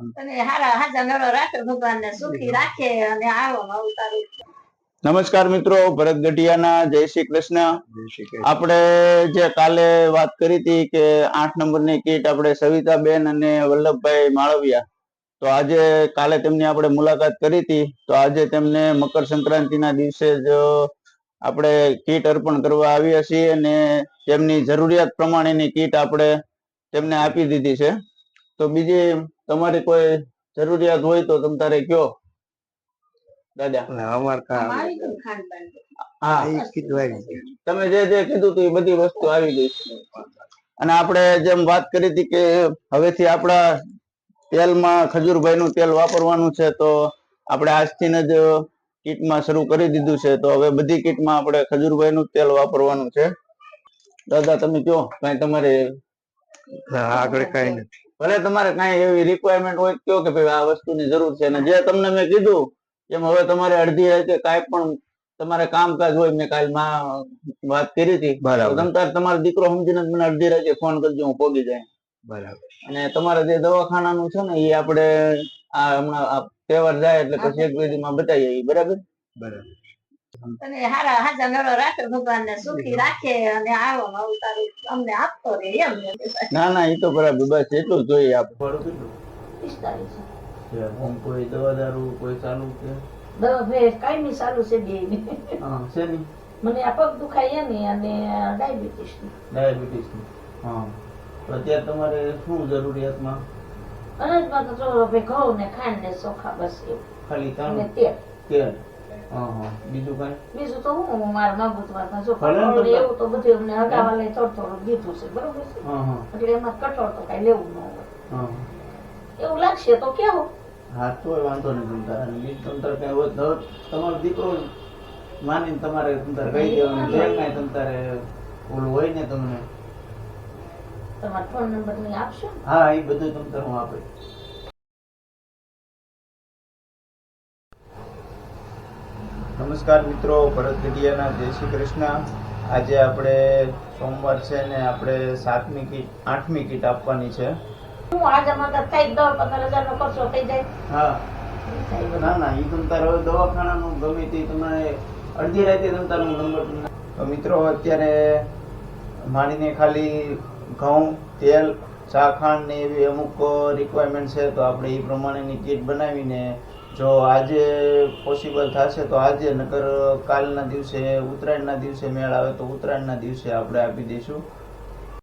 અને હારા હાજા મેળો રાખે ભગવાન સુખી રાખે અને આવો નવું નમસ્કાર મિત્રો ભરત ગઢિયાના જય શ્રી કૃષ્ણ. આપણે જે કાલે વાત કરી હતી કે આઠ નંબરની કીટ આપણે સવિતાબેન અને વલ્લભભાઈ માળવિયા તો આજે કાલે તેમની આપણે મુલાકાત કરી હતી તો આજે તેમને મકર સંક્રાંતિના દિવસે જ આપણે કીટ અર્પણ કરવા આવ્યા છીએ અને તેમની જરૂરિયાત પ્રમાણેની કીટ આપણે તેમને આપી દીધી છે. તો બીજી તમારી કોઈ જરૂરિયાત હોય તો તમ તારે કયો. દાદા. અમાર હા. તમે જે જે કીધું હતું એ બધી વસ્તુ આવી ગઈ. અને આપણે જેમ વાત કરી હતી કે હવેથી આપણા તેલમાં ખજૂરભાઈ નું તેલ વાપરવાનું છે તો આપણે આજથી જ કીટમાં શરૂ કરી દીધું છે તો હવે બધી કીટમાં આપણે ખજૂરભાઈ નું તેલ વાપરવાનું છે. દાદા તમે કયો? કઈ તમારે આગળ કઈ નથી. ભલે તમારે કઈ એવી રિક્વાયરમેન્ટ હોય કયો કે ભાઈ આ વસ્તુની જરૂર છે. અને જે તમને મેં કીધું એમ હવે તમારે અડધી રાતે કાંઈ પણ તમારે કામકાજ હોય મેં કાલમાં વાત કરી હતી. બરાબર. તમ તાર તમારો દીકરો સમજીને મને અડધી રાતે ફોન કરજો હું પોગી જાય. બરાબર. અને તમારે જે દવાખાનાનું છે ને એ આપણે આ હમણાં તહેવાર જાય એટલે પછી એક વેદીમાં બતાવીએ બરાબર? બરાબર. અને હારા હાજા મેળો રાખે ભગવાન ને સુખી રાખે અને આવો અવતાર અમને આપતો રે એમ ના ના એ તો બરાબર બસ એટલું જોઈએ આપ પિસ્તાલીસ. કોઈ દવા દારૂ કોઈ ચાલુ કે? દવા ભેજ કાયમી ચાલુ છે બે હા શેની? મને આ પગ દુખાય એની અને ડાયાબિટીસ ડાયાબિટીસ હા. તો અત્યારે તમારે શું જરૂરિયાતમાં? અનાજમાં તો જો ભાઈ ઘઉં ને ખાંડ ને ચોખા બસ એવું. ખાલી ત્રણ તેલ. તેલ. હા હા બીજું કઈ? બીજું તો હું મારા મગજમાં જો કઠોળ એવું તો બધું અમને હગાવાલે થોડું થોડું દીધું છે બરોબર છે? હા હા. એટલે એમાં કઠોળ તો કઈ લેવું ન હોય. એવું લાગશે તો કેવું? હા તો વાંધો નહીં તમ તારે અને બીજું કઈ હોય તો તમારો દીકરો માનીને તમારે તમ તારે કહી દેવાનું જે કઈ તમ ઓલું હોય ને તમને. તમારો ફોન નંબર નહીં આપશો? હા એ બધું તમ હું આપે નમસ્કાર મિત્રો ભરત ગઢિયાના જય શ્રી કૃષ્ણ. આજે આપણે સોમવાર છે ને આપણે સાતમી કીટ આઠમી કીટ આપવાની છે. હું આજે મદદ થઈ દસ પંદર હજાર નો ખર્ચો થઈ જાય. હા. ના ના એ તમ તારે દવાખાનાનું ગમે તે તમને અડધી રાતે તમ તારો નંબર મિત્રો અત્યારે માણીને ખાલી ઘઉં તેલ ચા ખાંડ ને એવી અમુક રિક્વાયરમેન્ટ છે તો આપણે એ પ્રમાણેની કીટ બનાવીને જો આજે પોસિબલ થશે તો આજે, નકર કાલના દિવસે, ઉત્તરાયણના દિવસે મેળ આવે તો ઉત્તરાયણના દિવસે આપણે આપી દઈશું.